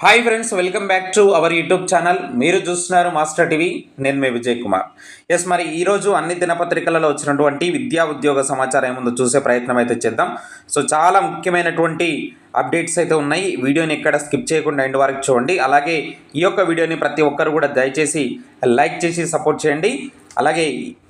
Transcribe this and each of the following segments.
Hi friends welcome back to our YouTube channel మీరు చూస్తున్నారు master TV నేను మీ Vijay Kumar. Yes మరి ఈరోజు అన్ని దినపత్రికలలో వచ్చినటువంటి విద్యా ఉద్యోగ సమాచారం ఏముందో చూసే ప్రయత్నం అయితే చేద్దాం. సో చాలా ముఖ్యమైనటువంటి అప్డేట్స్ అయితే ఉన్నాయి. వీడియోని ఎక్కడ స్కిప్ చేయకుండా ఎండ్ వరకు చూడండి. అలాగే ఈ యొక్క వీడియోని ప్రతి ఒక్కరు కూడా దయచేసి లైక్ చేసి సపోర్ట్ చేయండి. అలాగే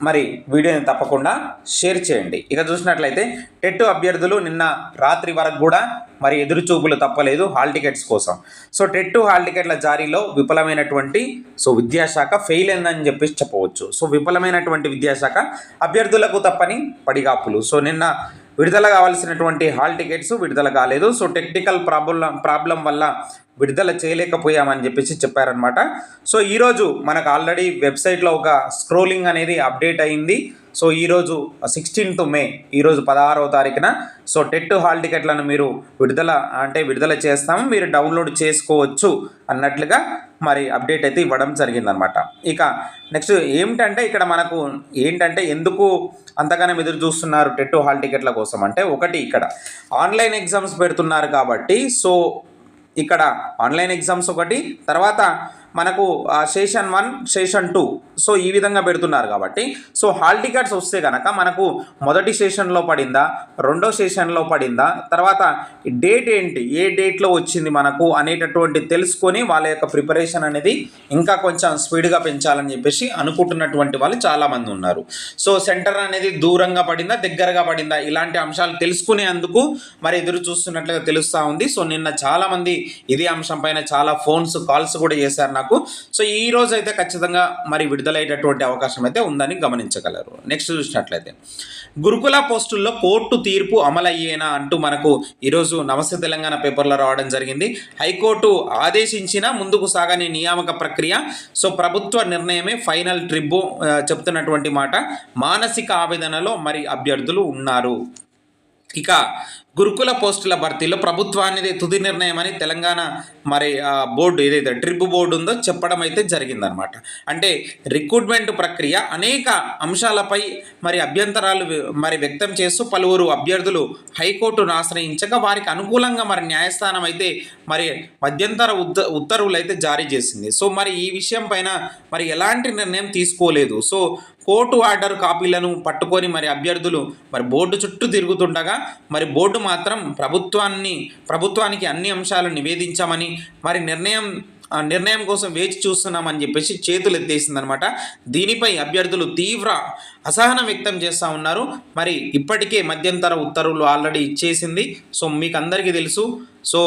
మరి వీడియోని తప్పకుండా షేర్ చేయండి. ఇక చూసినట్లయితే టెట్ అభ్యర్థులు నిన్న రాత్రి వరకు కూడా మరి ఎదురు చూపులు తప్పలేదు హాల్ టికెట్స్ కోసం. సో టెట్ హాల్ టికెట్ల జారీలో విఫలమైనటువంటి సో విద్యాశాఖ ఫెయిల్ అయిందని చెప్పేసి చెప్పవచ్చు. సో విఫలమైనటువంటి విద్యాశాఖ అభ్యర్థులకు తప్పని పడిగాపులు. సో నిన్న విడుదల కావాల్సినటువంటి హాల్ టికెట్స్ విడుదల కాలేదు. సో టెక్నికల్ ప్రాబ్లం ప్రాబ్లం వల్ల విడుదల చేయలేకపోయామని చెప్పేసి చెప్పారనమాట సో ఈరోజు మనకు ఆల్రెడీ వెబ్సైట్లో ఒక స్క్రోలింగ్ అనేది అప్డేట్ అయింది. సో ఈరోజు సిక్స్టీన్త్ మే ఈరోజు పదహారవ తారీఖున. సో టెట్ హాల్ టికెట్లను మీరు విడుదల అంటే విడుదల చేస్తాము మీరు డౌన్లోడ్ చేసుకోవచ్చు అన్నట్లుగా మరి అప్డేట్ అయితే ఇవ్వడం జరిగిందనమాట ఇక నెక్స్ట్ ఏమిటంటే ఇక్కడ మనకు ఏంటంటే ఎందుకు అంతగానం ఎదురు చూస్తున్నారు టెట్ హాల్ టికెట్ల కోసం? అంటే ఒకటి ఇక్కడ ఆన్లైన్ ఎగ్జామ్స్ పెడుతున్నారు కాబట్టి సో ఇక్కడ ఆన్లైన్ ఎగ్జామ్స్ ఒకటి తర్వాత మనకు session one session two so ఈ విధంగా పెడుతున్నారు కాబట్టి. సో హాల్ టికెట్స్ వస్తే కనుక మనకు మొదటి సెషన్లో పడిందా రెండో సెషన్లో పడిందా తర్వాత డేట్ ఏంటి ఏ డేట్లో వచ్చింది మనకు అనేటటువంటి తెలుసుకొని వాళ్ళ యొక్క ప్రిపరేషన్ అనేది ఇంకా కొంచెం స్పీడ్గా పెంచాలని చెప్పేసి అనుకుంటున్నటువంటి వాళ్ళు చాలామంది ఉన్నారు. సో సెంటర్ అనేది దూరంగా పడిందా దగ్గరగా పడిందా ఇలాంటి అంశాలు తెలుసుకునేందుకు మరి ఎదురు చూస్తున్నట్లుగా తెలుస్తూ ఉంది. సో నిన్న చాలామంది ఇదే అంశం పైన చాలా ఫోన్స్ కాల్స్ కూడా చేశారు. నాకు. సో ఈ రోజు అయితే ఖచ్చితంగా మరి విడుదలయ్యేటటువంటి అవకాశం అయితే ఉందని గమనించగలరు. నెక్స్ట్ చూసినట్లయితే గురుకుల పోస్టుల్లో కోర్టు తీర్పు అమలయ్యేనా అంటూ మనకు ఈరోజు నమస్తే తెలంగాణ పేపర్లో రావడం జరిగింది. హైకోర్టు ఆదేశించిన ముందుకు సాగని నియామక ప్రక్రియ సో ప్రభుత్వ నిర్ణయమే ఫైనల్ ట్రిబ్బు చెప్తున్నటువంటి మాట. మానసిక ఆవేదనలో మరి అభ్యర్థులు ఉన్నారు. ఇక గురుకుల పోస్టుల భర్తీలో ప్రభుత్వానిది తుది నిర్ణయం అని తెలంగాణ మరి ఆ బోర్డు ఏదైతే ట్రిప్ బోర్డు ఉందో చెప్పడం అయితే జరిగిందనమాట అంటే రిక్రూట్మెంట్ ప్రక్రియ అనేక అంశాలపై మరి అభ్యంతరాలు మరి వ్యక్తం చేస్తూ పలువురు అభ్యర్థులు హైకోర్టును ఆశ్రయించగా వారికి అనుకూలంగా మరి న్యాయస్థానం అయితే మరి మధ్యంతర ఉత్త ఉత్తర్వులు అయితే జారీ చేసింది. సో మరి ఈ విషయం పైన మరి ఎలాంటి నిర్ణయం తీసుకోలేదు. సో కోర్టు ఆర్డర్ కాపీలను పట్టుకొని మరి అభ్యర్థులు మరి బోర్డు చుట్టూ తిరుగుతుండగా మరి బోర్డు మాత్రం ప్రభుత్వాన్ని ప్రభుత్వానికి అన్ని అంశాలు నివేదించామని మరి నిర్ణయం నిర్ణయం కోసం వేచి చూస్తున్నామని చెప్పేసి చేతులు ఎత్తేసిందనమాట. దీనిపై అభ్యర్థులు తీవ్ర అసహనం వ్యక్తం చేస్తూ ఉన్నారు. మరి ఇప్పటికే మధ్యంతర ఉత్తర్వులు ఆల్రెడీ ఇచ్చేసింది. సో మీకు అందరికీ తెలుసు. సో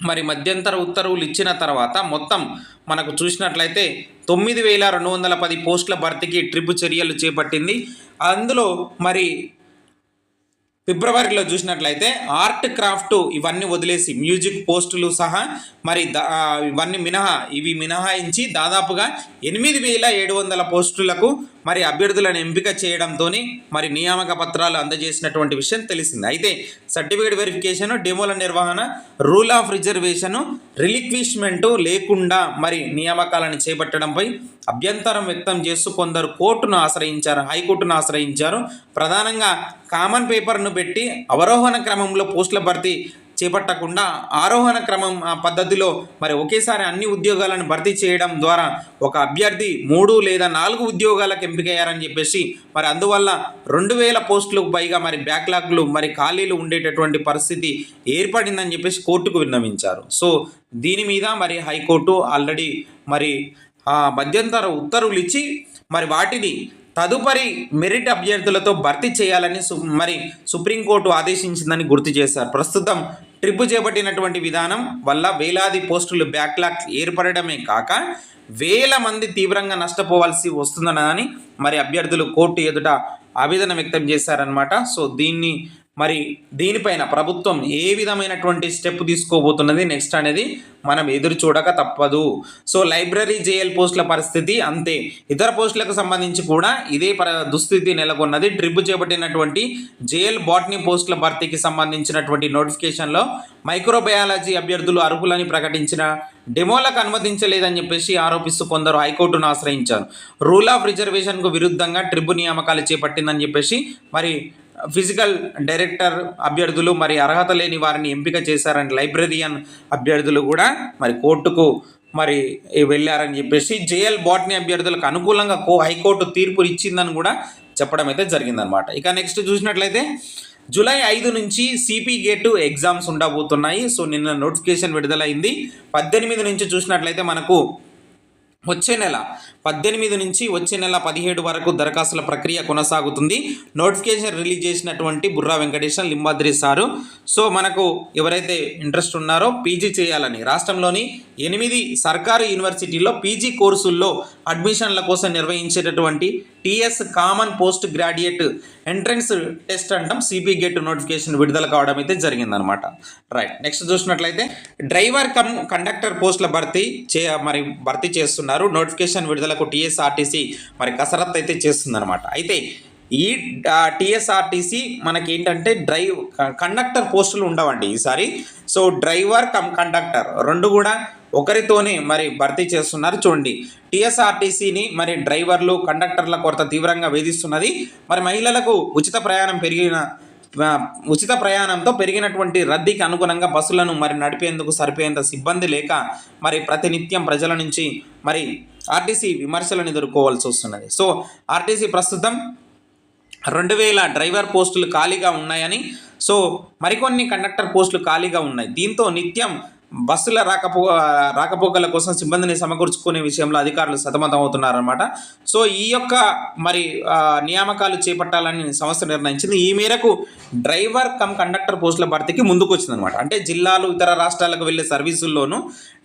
మరి మధ్యంతర ఉత్తర్వులు ఇచ్చిన తర్వాత మొత్తం మనకు చూసినట్లయితే తొమ్మిది వేల రెండు వందల పది పోస్టుల భర్తీకి ట్రిప్ చర్యలు చేపట్టింది. అందులో మరి ఫిబ్రవరిలో చూసినట్లయితే ఆర్ట్ క్రాఫ్ట్ ఇవన్నీ వదిలేసి మ్యూజిక్ పోస్టులు సహా మరి దా- ఇవన్నీ మినహా ఇవి మినహాయించి దాదాపుగా ఎనిమిది వేల ఏడు వందల పోస్టులకు మరి అభ్యర్థులను ఎంపిక చేయడంతో మరి నియామక పత్రాలు అందజేసినటువంటి విషయం తెలిసింది. అయితే సర్టిఫికేట్ వెరిఫికేషన్ డెమోల నిర్వహణ రూల్ ఆఫ్ రిజర్వేషన్ రిలిక్విష్మెంట్ లేకుండా మరి నియామకాలను చేపట్టడంపై అభ్యంతరం వ్యక్తం చేస్తూ కొందరు కోర్టును ఆశ్రయించారు హైకోర్టును ఆశ్రయించారు. ప్రధానంగా కామన్ పేపర్ను పెట్టి అవరోహణ క్రమంలో పోస్టుల భర్తీ చేపట్టకుండా ఆరోహణ క్రమం ఆ పద్ధతిలో మరి ఒకేసారి అన్ని ఉద్యోగాలను భర్తీ చేయడం ద్వారా ఒక అభ్యర్థి మూడు లేదా నాలుగు ఉద్యోగాలకు ఎంపికయ్యారని చెప్పేసి మరి అందువల్ల రెండు వేల పోస్టులకు పైగా మరి బ్యాక్లాగ్లు మరి ఖాళీలు ఉండేటటువంటి పరిస్థితి ఏర్పడిందని చెప్పేసి కోర్టుకు విన్నవించారు. సో దీని మీద మరి హైకోర్టు ఆల్రెడీ మరి మధ్యంతర ఉత్తర్వులు ఇచ్చి మరి వాటిని తదుపరి మెరిట్ అభ్యర్థులతో భర్తీ చేయాలని సు మరి సుప్రీంకోర్టు ఆదేశించిందని గుర్తు చేశారు. ప్రస్తుతం ట్రిప్ చేపట్టినటువంటి విధానం వల్ల వేలాది పోస్టులు బ్యాక్లాగ్ ఏర్పడమే కాక వేల మంది తీవ్రంగా నష్టపోవాల్సి వస్తుందని మరి అభ్యర్థులు కోర్టు ఎదుట ఆవేదన వ్యక్తం చేశారనమాట సో దీన్ని మరి దీనిపైన ప్రభుత్వం ఏ విధమైనటువంటి స్టెప్ తీసుకోబోతున్నది నెక్స్ట్ అనేది మనం ఎదురు చూడక తప్పదు. సో లైబ్రరీ జేఎల్ పోస్టుల పరిస్థితి అంతే. ఇతర పోస్టులకు సంబంధించి కూడా ఇదే దుస్థితి నెలకొన్నది. ట్రిప్ చేపట్టినటువంటి జేఎల్ బాటనీ పోస్టుల భర్తీకి సంబంధించినటువంటి నోటిఫికేషన్లో మైక్రోబయాలజీ అభ్యర్థులు అర్హులని ప్రకటించిన డెమోలకు అనుమతించలేదని చెప్పేసి ఆరోపిస్తూ కొందరు హైకోర్టును ఆశ్రయించారు. రూల్ ఆఫ్ రిజర్వేషన్కు విరుద్ధంగా ట్రిబు నియామకాలు చేపట్టిందని చెప్పేసి మరి ఫిజికల్ డైరెక్టర్ అభ్యర్థులు మరి అర్హత లేని వారిని ఎంపిక చేశారని లైబ్రరియన్ అభ్యర్థులు కూడా మరి కోర్టుకు మరి వెళ్ళారని చెప్పేసి జేఎల్ బాట్నీ అభ్యర్థులకు అనుకూలంగా కో హైకోర్టు తీర్పు ఇచ్చిందని కూడా చెప్పడం అయితే జరిగిందనమాట ఇక నెక్స్ట్ చూసినట్లయితే జూలై ఐదు నుంచి సిపి గేటు ఎగ్జామ్స్ ఉండబోతున్నాయి. సో నిన్న నోటిఫికేషన్ విడుదలైంది. పద్దెనిమిది నుంచి చూసినట్లయితే మనకు వచ్చే నెల పద్దెనిమిది నుంచి వచ్చే నెల పదిహేడు వరకు దరఖాస్తుల ప్రక్రియ కొనసాగుతుంది. నోటిఫికేషన్ రిలీజ్ చేసినటువంటి బుర్రా వెంకటేశ్వర లింబాద్రి సారు. సో మనకు ఎవరైతే ఇంట్రెస్ట్ ఉన్నారో పీజీ చేయాలని రాష్ట్రంలోని ఎనిమిది సర్కారు యూనివర్సిటీల్లో పీజీ కోర్సుల్లో అడ్మిషన్ల కోసం నిర్వహించేటటువంటి TS common post graduate entrance test అంటాం. సిపి గేట్ నోటిఫికేషన్ విడుదల కావడం అయితే జరిగిందనమాట. రైట్ నెక్స్ట్ చూసినట్లయితే డ్రైవర్ కమ్ కండక్టర్ పోస్టుల భర్తీ చే మరి భర్తీ చేస్తున్నారు. నోటిఫికేషన్ విడుదలకు టీఎస్ఆర్టీసీ మరి కసరత్తు అయితే చేస్తుందన్నమాట అయితే ఈ టీఎస్ఆర్టీసీ మనకి ఏంటంటే డ్రైవ్ కండక్టర్ పోస్టులు ఉండవండి ఈసారి. సో డ్రైవర్ కమ్ కండక్టర్ రెండు కూడా ఒకరితోనే మరి భర్తీ చేస్తున్నారు. చూడండి టీఎస్ఆర్టీసీని మరి డ్రైవర్లు కండక్టర్ల కొరత తీవ్రంగా వేధిస్తున్నది. మరి మహిళలకు ఉచిత ప్రయాణం పెరిగిన ఉచిత ప్రయాణంతో పెరిగినటువంటి రద్దీకి అనుగుణంగా బస్సులను మరి నడిపేందుకు సరిపోయేంత సిబ్బంది లేక మరి ప్రతినిత్యం ప్రజల నుంచి మరి ఆర్టీసీ విమర్శలను ఎదుర్కోవాల్సి వస్తున్నది. సో ఆర్టీసీ ప్రస్తుతం రెండు వేల డ్రైవర్ పోస్టులు ఖాళీగా ఉన్నాయని సో మరికొన్ని కండక్టర్ పోస్టులు ఖాళీగా ఉన్నాయి. దీంతో నిత్యం బస్సుల రాకపో రాకపోకల కోసం సిబ్బందిని సమకూర్చుకునే విషయంలో అధికారులు సతమతమవుతున్నారన్నమాట సో ఈ యొక్క మరి నియామకాలు చేపట్టాలని సంస్థ నిర్ణయించింది. ఈ మేరకు డ్రైవర్ కమ్ కండక్టర్ పోస్టుల భర్తీకి ముందుకు వచ్చిందనమాట అంటే జిల్లాలు ఇతర రాష్ట్రాలకు వెళ్ళే సర్వీసుల్లోనూ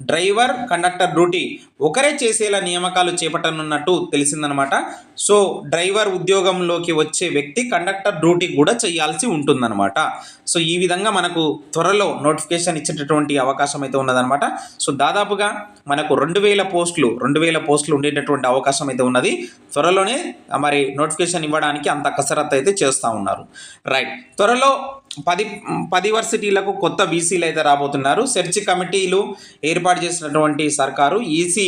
డ్రైవర్ కండక్టర్ డ్యూటీ ఒకరే చేసేలా నియామకాలు చేపట్టనున్నట్టు తెలిసిందనమాట సో డ్రైవర్ ఉద్యోగంలోకి వచ్చే వ్యక్తి కండక్టర్ డ్యూటీ కూడా చేయాల్సి ఉంటుందన్నమాట. సో ఈ విధంగా మనకు త్వరలో నోటిఫికేషన్ ఇచ్చేటటువంటి అవకాశం అయితే ఉన్నదన్నమాట. సో దాదాపుగా మనకు రెండు వేల పోస్టులు రెండు వేల పోస్టులు ఉండేటటువంటి అవకాశం అయితే ఉన్నది. త్వరలోనే మరి నోటిఫికేషన్ ఇవ్వడానికి అంత కసరత్తు అయితే చేస్తూ ఉన్నారు. రైట్. త్వరలో పది పది వర్సిటీలకు కొత్త బీసీలు అయితే రాబోతున్నారు. సెర్చ్ కమిటీలు ఏర్పాటు చేసినటువంటి సర్కారు ఈసీ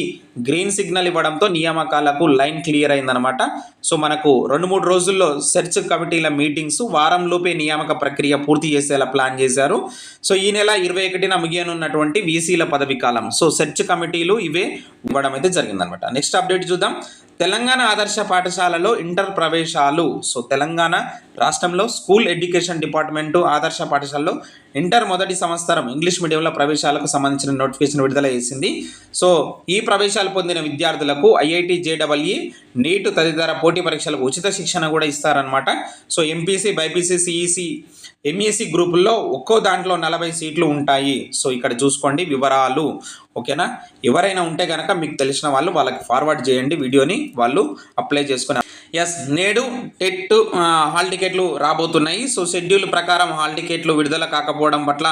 గ్రీన్ సిగ్నల్ ఇవ్వడంతో నియామకాలకు లైన్ క్లియర్ అయిందనమాట సో మనకు రెండు మూడు రోజుల్లో సెర్చ్ కమిటీల మీటింగ్స్ వారంలోపే నియామక ప్రక్రియ పూర్తి చేసేలా ప్లాన్ చేశారు. సో ఈ నెల ఇరవై ఒకటిన ముగియనున్నటువంటి వీసీల పదవి కాలం. సో సెర్చ్ కమిటీలు ఇవే ఇవ్వడం అయితే జరిగిందనమాట నెక్స్ట్ అప్డేట్ చూద్దాం. తెలంగాణ ఆదర్శ పాఠశాలలో ఇంటర్ ప్రవేశాలు. సో తెలంగాణ రాష్ట్రంలో స్కూల్ ఎడ్యుకేషన్ డిపార్ట్మెంటు ఆదర్శ పాఠశాలలో ఇంటర్ మొదటి సంవత్సరం ఇంగ్లీష్ మీడియంలో ప్రవేశాలకు సంబంధించిన నోటిఫికేషన్ విడుదల చేసింది. సో ఈ ప్రవేశాలు పొందిన విద్యార్థులకు ఐఐటి జేడబ్ల్యూఈ నీట్ తదితర పోటీ పరీక్షలకు ఉచిత శిక్షణ కూడా ఇస్తారనమాట so MPC BiPC CEC MEC గ్రూపుల్లో ఒక్కో దాంట్లో నలభై సీట్లు ఉంటాయి. సో ఇక్కడ చూసుకోండి వివరాలు. ఓకేనా? ఎవరైనా ఉంటే కనుక మీకు తెలిసిన వాళ్ళు వాళ్ళకి ఫార్వర్డ్ చేయండి. వీడియోని వాళ్ళు అప్లై చేసుకుని ఎస్ నేడు టెట్ హాల్ టికెట్లు రాబోతున్నాయి. సో షెడ్యూల్ ప్రకారం హాల్ టికెట్లు విడుదల కాకపోవడం పట్ల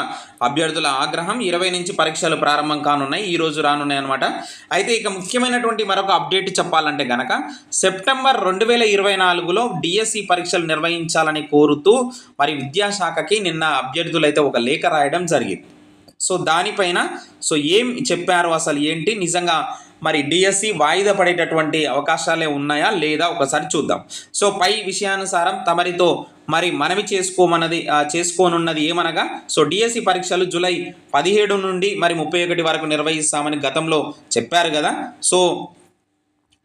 అభ్యర్థుల ఆగ్రహం ఇరవై నుంచి పరీక్షలు ప్రారంభం కానున్నాయి. ఈ రోజు రానున్నాయి అనమాట అయితే ఇక ముఖ్యమైనటువంటి మరొక అప్డేట్ చెప్పాలంటే గనక సెప్టెంబర్ రెండు వేల ఇరవై నాలుగులో డిఎస్సి పరీక్షలు నిర్వహించాలని కోరుతూ మరి విద్యాశాఖకి నిన్న అభ్యర్థులైతే ఒక లేఖ రాయడం జరిగింది. సో దానిపైన సో ఏం చెప్పారు అసలు ఏంటి? నిజంగా మరి డిఎస్సి వాయిదా పడేటటువంటి అవకాశాలే ఉన్నాయా లేదా ఒకసారి చూద్దాం. సో పై విషయానుసారం తమరితో మరి మనవి చేసుకోమన్నది చేసుకోనున్నది ఏమనగా సో డిఎస్సి పరీక్షలు జూలై పదిహేడు నుండి మరి ముప్పై ఒకటి వరకు నిర్వహిస్తామని గతంలో చెప్పారు కదా సో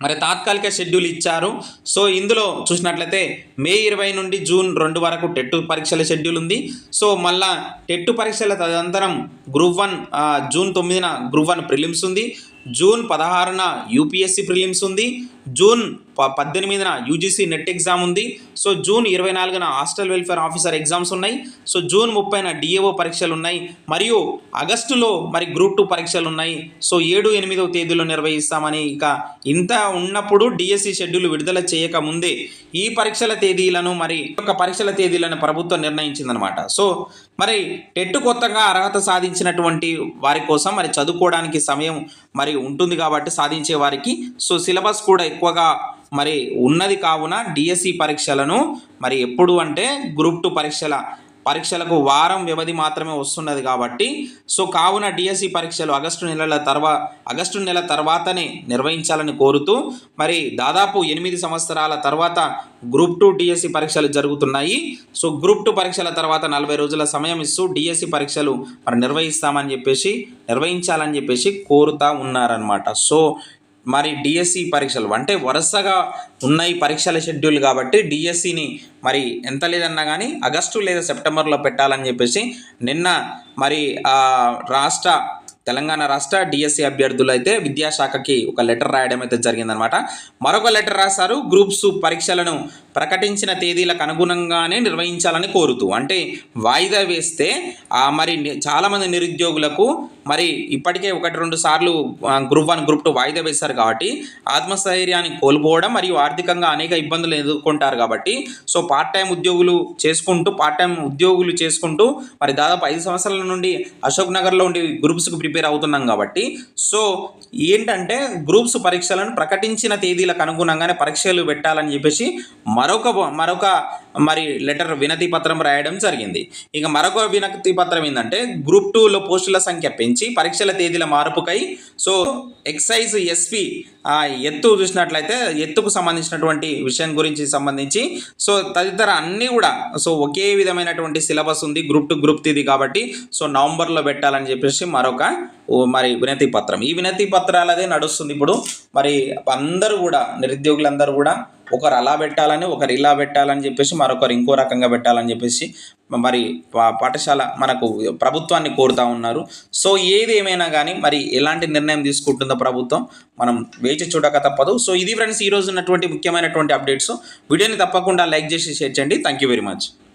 మరి తాత్కాలిక షెడ్యూల్ ఇచ్చారు. సో ఇందులో చూసినట్లయితే మే ఇరవై నుండి జూన్ రెండు వరకు టెట్టు పరీక్షల షెడ్యూల్ ఉంది. సో మళ్ళా టెట్టు పరీక్షల తదనంతరం గ్రూప్ వన్ జూన్ తొమ్మిదిన గ్రూప్ వన్ ప్రిలిమ్స్ ఉంది. జూన్ పదహారున యూపీఎస్సి ప్రిలిమ్స్ ఉంది. జూన్ ప పద్దెనిమిదిన యూజీసీ నెట్ ఎగ్జామ్ ఉంది. సో జూన్ ఇరవై నాలుగున హాస్టల్ వెల్ఫేర్ ఆఫీసర్ ఎగ్జామ్స్ ఉన్నాయి. సో జూన్ ముప్పైన డిఏఓ పరీక్షలు ఉన్నాయి. మరియు ఆగస్టులో మరి గ్రూప్ టూ పరీక్షలు ఉన్నాయి. సో ఏడు ఎనిమిదవ తేదీలో నిర్వహిస్తామని ఇక ఇంత ఉన్నప్పుడు డిఎస్సి షెడ్యూల్ విడుదల చేయక ముందే ఈ పరీక్షల తేదీలను మరి ఒక యొక్క పరీక్షల తేదీలను ప్రభుత్వం నిర్ణయించిందనమాట సో మరి టెట్ కొత్తగా అర్హత సాధించినటువంటి వారి కోసం మరి చదువుకోవడానికి సమయం మరి ఉంటుంది కాబట్టి సాధించే వారికి. సో సిలబస్ కూడా ఎక్కువగా మరి ఉన్నది కావున డిఎస్సి పరీక్షలను మరి ఎప్పుడు అంటే గ్రూప్ టూ పరీక్షల పరీక్షలకు వారం వ్యవధి మాత్రమే వస్తున్నది కాబట్టి సో కావున డిఎస్సి పరీక్షలు ఆగస్టు నెలల తర్వా ఆగస్టు నెల తర్వాతనే నిర్వహించాలని కోరుతూ మరి దాదాపు ఎనిమిది సంవత్సరాల తర్వాత గ్రూప్ టూ డిఎస్సి పరీక్షలు జరుగుతున్నాయి. సో గ్రూప్ టూ పరీక్షల తర్వాత నలభై రోజుల సమయం ఇస్తూ డిఎస్సి పరీక్షలు మరి నిర్వహిస్తామని చెప్పేసి నిర్వహించాలని చెప్పేసి కోరుతా ఉన్నారనమాట సో మరి డిఎస్సి పరీక్షలు అంటే వరుసగా ఉన్నాయి పరీక్షల షెడ్యూల్ కాబట్టి డిఎస్సిని మరి ఎంత లేదన్నా కానీ ఆగస్టు లేదా సెప్టెంబర్లో పెట్టాలని చెప్పేసి నిన్న మరి రాష్ట్ర తెలంగాణ రాష్ట్ర డిఎస్సి అభ్యర్థులు అయితే విద్యాశాఖకి ఒక లెటర్ రాయడం అయితే జరిగిందనమాట మరొక లెటర్ రాశారు గ్రూప్స్ పరీక్షలను ప్రకటించిన తేదీలకు అనుగుణంగానే నిర్వహించాలని కోరుతూ అంటే వాయిదా వేస్తే మరి చాలామంది నిరుద్యోగులకు మరి ఇప్పటికే ఒకటి రెండు సార్లు గ్రూప్ వన్ గ్రూప్ టూ వాయిదా వేశారు కాబట్టి ఆత్మస్థైర్యాన్ని కోల్పోవడం మరియు ఆర్థికంగా అనేక ఇబ్బందులు ఎదుర్కొంటారు కాబట్టి సో పార్ట్ టైం ఉద్యోగులు చేసుకుంటూ పార్ట్ టైం ఉద్యోగులు చేసుకుంటూ మరి దాదాపు ఐదు సంవత్సరాల నుండి అశోక్ నగర్లో ఉండి గ్రూప్స్కి ప్రిపేర్ అవుతున్నాం కాబట్టి సో ఏంటంటే గ్రూప్స్ పరీక్షలను ప్రకటించిన తేదీలకు అనుగుణంగానే పరీక్షలు పెట్టాలని చెప్పేసి మరొక మరొక మరి లెటర్ వినతి పత్రం రాయడం జరిగింది. ఇక మరొక వినతి పత్రం ఏంటంటే గ్రూప్ టూలో పోస్టుల సంఖ్య పెంచి పరీక్షల తేదీల మార్పుకై సో ఎక్సైజ్ ఎస్పీ ఎత్తు చూసినట్లయితే ఎత్తుకు సంబంధించినటువంటి విషయం గురించి సంబంధించి సో తదితర అన్నీ కూడా సో ఒకే విధమైనటువంటి సిలబస్ ఉంది గ్రూప్ టు గ్రూప్ ఇది కాబట్టి సో నవంబర్లో పెట్టాలని చెప్పేసి మరొక మరి వినతి పత్రం. ఈ వినతి పత్రాలదే నడుస్తుంది ఇప్పుడు. మరి అందరూ కూడా నిరుద్యోగులందరూ కూడా ఒకరు అలా పెట్టాలని ఒకరు ఇలా పెట్టాలని చెప్పేసి మరొకరు ఇంకో రకంగా పెట్టాలని చెప్పేసి మరి పాఠశాల మనకు ప్రభుత్వాన్ని కోరుతా ఉన్నారు. సో ఏది ఏమైనా కానీ మరి ఎలాంటి నిర్ణయం తీసుకుంటుందో ప్రభుత్వం మనం వేచి చూడక తప్పదు. సో ఇది ఫ్రెండ్స్ ఈ ఉన్నటువంటి ముఖ్యమైనటువంటి అప్డేట్స్. వీడియోని తప్పకుండా లైక్ చేసి షేర్ చేయండి. Thank you very much